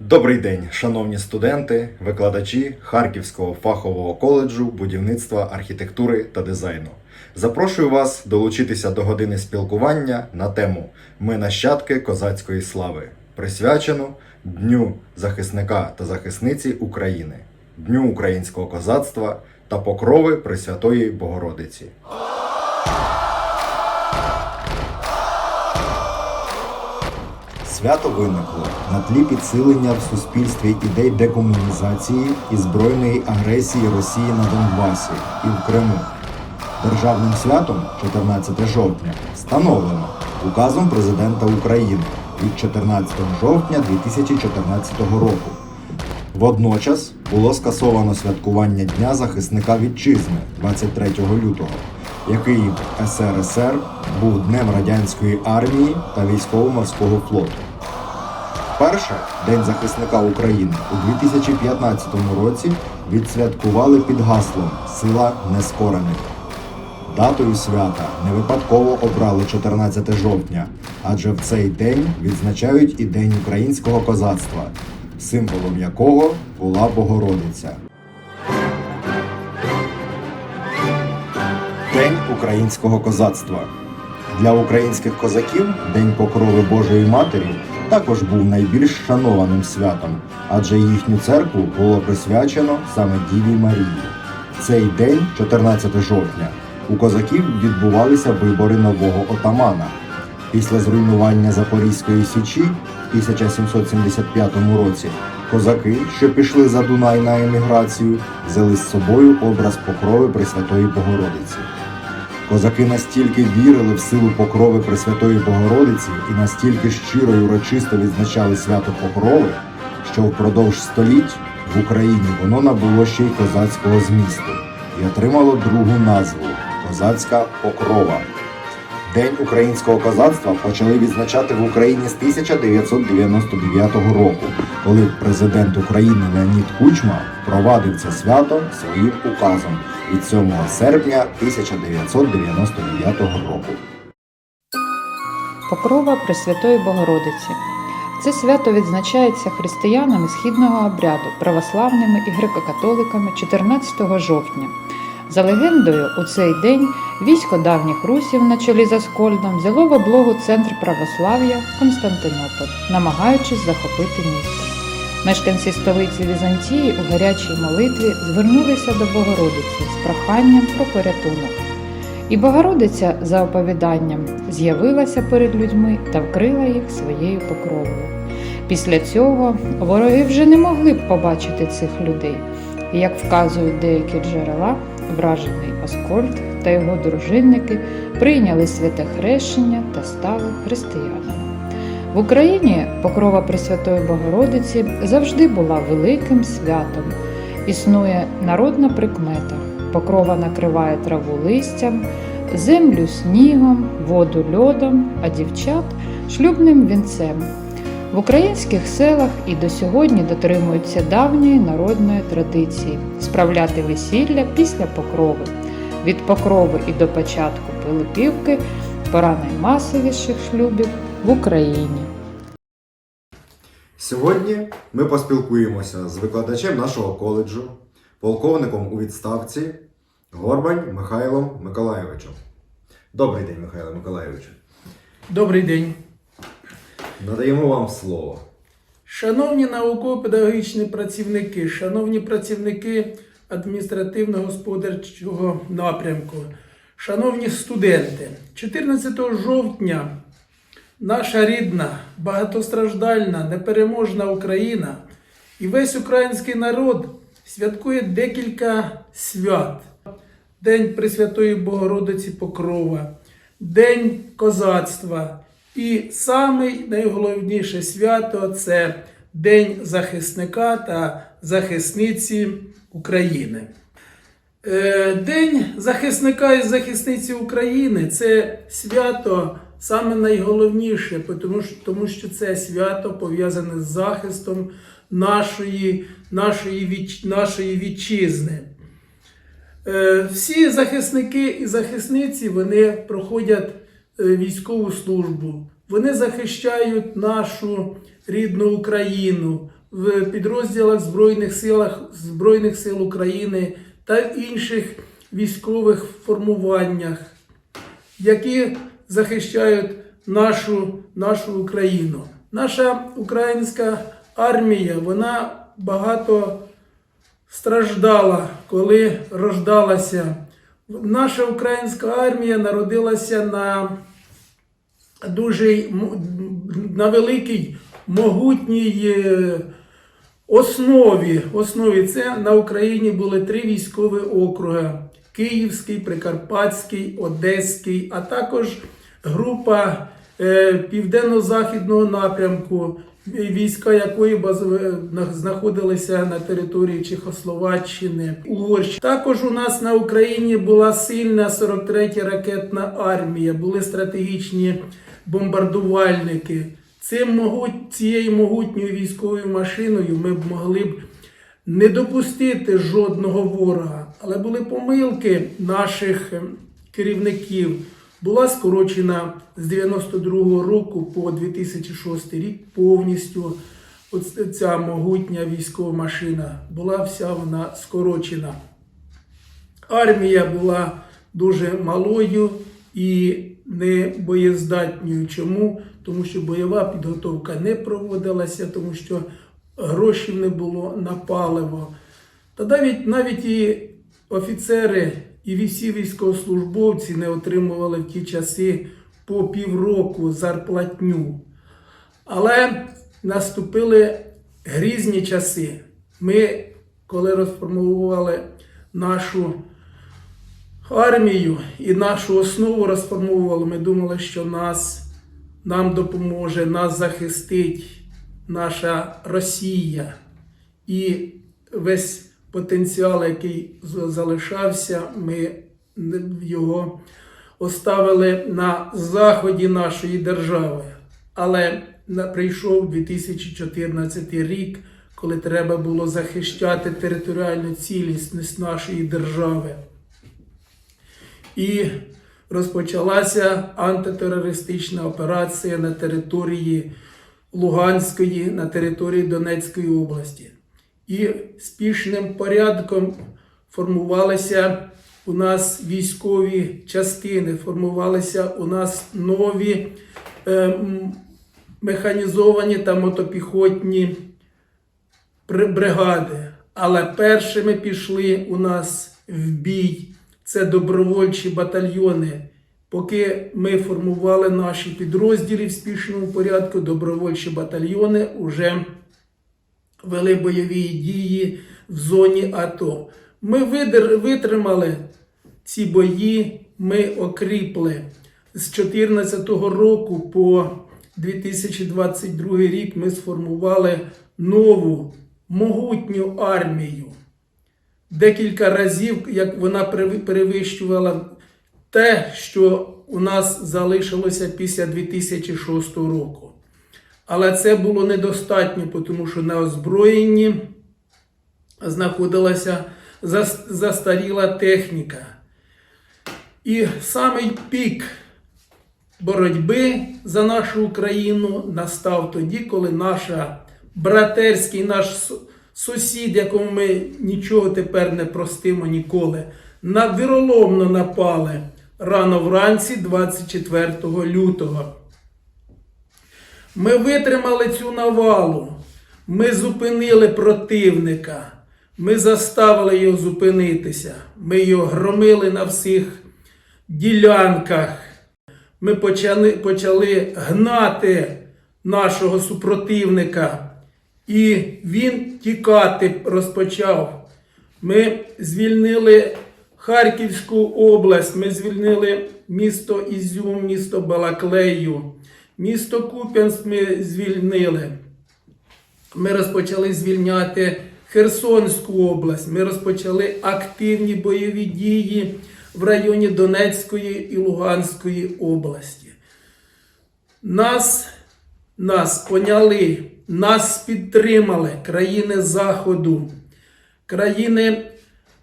Добрий день, шановні студенти, викладачі Харківського фахового коледжу будівництва, архітектури та дизайну. Запрошую вас долучитися до години спілкування на тему Ми нащадки козацької слави, присвячену Дню захисника та захисниці України, Дню українського козацтва та покрови Пресвятої Богородиці. Свято виникло на тлі підсилення в суспільстві ідей декомунізації і збройної агресії Росії на Донбасі і в Криму. Державним святом 14 жовтня встановлено указом президента України від 14 жовтня 2014 року. Водночас було скасовано святкування Дня захисника вітчизни 23 лютого, який в СРСР був Днем радянської армії та військово-морського флоту. Вперше День захисника України у 2015 році відсвяткували під гаслом Сила нескорених. Датою свята не випадково обрали 14 жовтня, адже в цей день відзначають і День українського козацтва, символом якого була Богородиця. День українського козацтва. Для українських козаків День Покрови Божої Матері також був найбільш шанованим святом, адже їхню церкву було присвячено саме Діві Марії. Цей день, 14 жовтня, у козаків відбувалися вибори нового отамана. Після зруйнування Запорізької січі в 1775 році козаки, що пішли за Дунай на еміграцію, взяли з собою образ покрови Пресвятої Богородиці. Козаки настільки вірили в силу покрови Пресвятої Богородиці і настільки щиро й урочисто відзначали свято Покрови, що впродовж століть в Україні воно набуло ще й козацького змісту і отримало другу назву Козацька Покрова. День українського козацтва почали відзначати в Україні з 1999 року, коли президент України Леонід Кучма впровадив це свято своїм указом від 7 серпня 1999 року. Покрова Пресвятої Богородиці. Це свято відзначається християнами східного обряду, православними і греко-католиками 14 жовтня. За легендою, у цей день військо давніх русів на чолі з Аскольдом взяло в облогу центр православ'я Константинополь, намагаючись захопити місто. Мешканці столиці Візантії у гарячій молитві звернулися до Богородиці з проханням про порятунок. І Богородиця, за оповіданням, з'явилася перед людьми та вкрила їх своєю покровою. Після цього вороги вже не могли б побачити цих людей. І, як вказують деякі джерела, вражений Аскольд та його дружинники прийняли святе хрещення та стали християнами. В Україні покрова Пресвятої Богородиці завжди була великим святом. Існує народна прикмета. Покрова накриває траву листям, землю снігом, воду льодом, а дівчат шлюбним вінцем. В українських селах і до сьогодні дотримуються давньої народної традиції справляти весілля після покрови. Від покрови і до початку Пилипівки пора наймасовіших шлюбів в Україні. Сьогодні ми поспілкуємося з викладачем нашого коледжу, полковником у відставці Горбань Михайлом Миколайовичем. Добрий день, Михайло Миколайовичу. Добрий день. Надаємо вам слово. Шановні науково-педагогічні працівники, шановні працівники адміністративно-господарчого напрямку, шановні студенти, 14 жовтня наша рідна, багатостраждальна, непереможна Україна і весь український народ святкує декілька свят. День Пресвятої Богородиці Покрова, День козацтва. І саме найголовніше свято це День захисника та захисниці України. Е, День захисника і захисниці України це свято саме найголовніше, тому що, тому що це свято пов'язане з захистом нашої, нашої, віч- нашої вітчизни. Е, Всі захисники і захисниці вони проходять е, військову службу. Вони захищають нашу рідну Україну. в підрозділах Збройних силах Збройних сил України та інших військових формуваннях, які захищають нашу, нашу Україну. Наша українська армія, вона багато страждала, коли рождалася. Наша українська армія народилася на дуже на великій могутній е, основі. основі. Це на Україні були три військові округи: Київський, Прикарпатський, Одеський, а також група е, південно-західного напрямку, війська якої базове- знаходилися на території Чехословаччини, Угорщини. Також у нас на Україні була сильна 43-я ракетна армія, були стратегічні бомбардувальники. Цим могут, цією могутньою військовою машиною ми б могли б не допустити жодного ворога, але були помилки наших е, керівників. Була скорочена з 92-го року по 2006 рік повністю от ця могутня військова машина. Була вся вона скорочена. Армія була дуже малою і не боєздатною. Чому? Тому що бойова підготовка не проводилася, тому що грошей не було на паливо. Та навіть, навіть і офіцери, і всі військовослужбовці не отримували в ті часи по півроку зарплатню. Але наступили грізні часи. Ми, коли розформували нашу армію і нашу основу розформовували, ми думали, що нас, нам допоможе, нас захистить наша Росія. І весь потенціал, який залишався, ми його оставили на заході нашої держави. Але прийшов 2014 рік, коли треба було захищати територіальну цілісність нашої держави. І розпочалася антитерористична операція на території Луганської, на території Донецької області. І спішним порядком формувалися у нас військові частини, формувалися у нас нові е, механізовані та мотопіхотні бригади. Але першими пішли у нас в бій. Це добровольчі батальйони. Поки ми формували наші підрозділи в спішному порядку, добровольчі батальйони вже вели бойові дії в зоні АТО. Ми витримали ці бої, ми окріпли з 2014 року по 2022 рік ми сформували нову могутню армію. Декілька разів, як вона перевищувала те, що у нас залишилося після 2006 року. Але це було недостатньо, тому що на озброєнні знаходилася застаріла техніка. І самий пік боротьби за нашу Україну настав тоді, коли наша братерський наш сусід, якому ми нічого тепер не простимо ніколи, віроломно напали рано вранці 24 лютого. Ми витримали цю навалу. Ми зупинили противника. Ми заставили його зупинитися. Ми його громили на всіх ділянках. Ми почали, почали гнати нашого супротивника. І він тікати розпочав. Ми звільнили Харківську область, ми звільнили місто Ізюм, місто Балаклею, місто Куп'янськ ми звільнили. Ми розпочали звільняти Херсонську область. Ми розпочали активні бойові дії в районі Донецької і Луганської області. Нас, нас поняли, нас підтримали країни Заходу, країни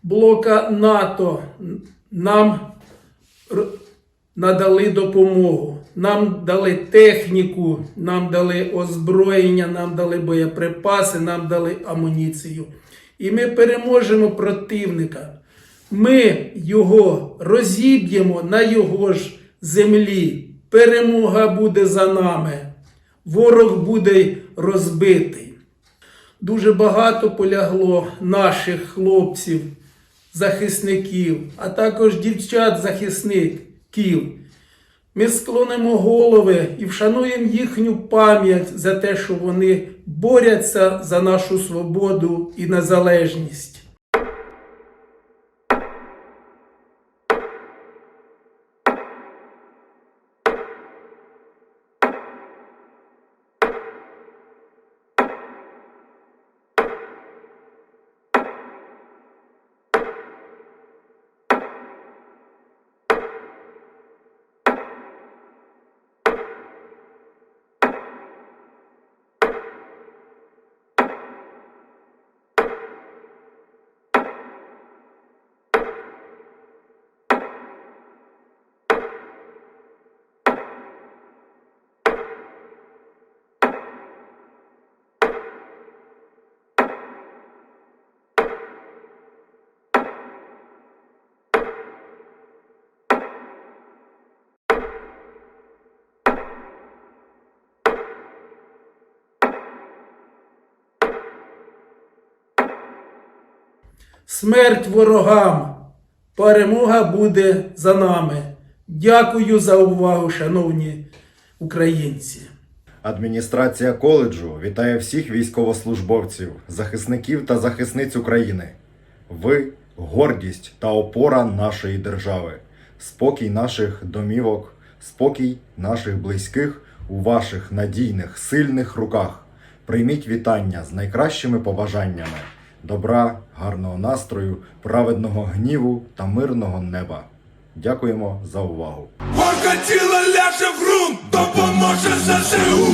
блока НАТО нам надали допомогу. Нам дали техніку, нам дали озброєння, нам дали боєприпаси, нам дали амуніцію. І ми переможемо противника. Ми його розіб'ємо на його ж землі. Перемога буде за нами. Ворог буде розбитий. Дуже багато полягло наших хлопців, захисників, а також дівчат-захисників. Ми склонимо голови і вшануємо їхню пам'ять за те, що вони борються за нашу свободу і незалежність. Смерть ворогам! Перемога буде за нами. Дякую за увагу, шановні українці. Адміністрація коледжу вітає всіх військовослужбовців, захисників та захисниць України. Ви гордість та опора нашої держави, спокій наших домівок, спокій наших близьких у ваших надійних, сильних руках. Прийміть вітання з найкращими побажаннями, добра, гарного настрою, праведного гніву та мирного неба. Дякуємо за увагу. Орка тіло ляже в грунт, допоможе ЗСУ.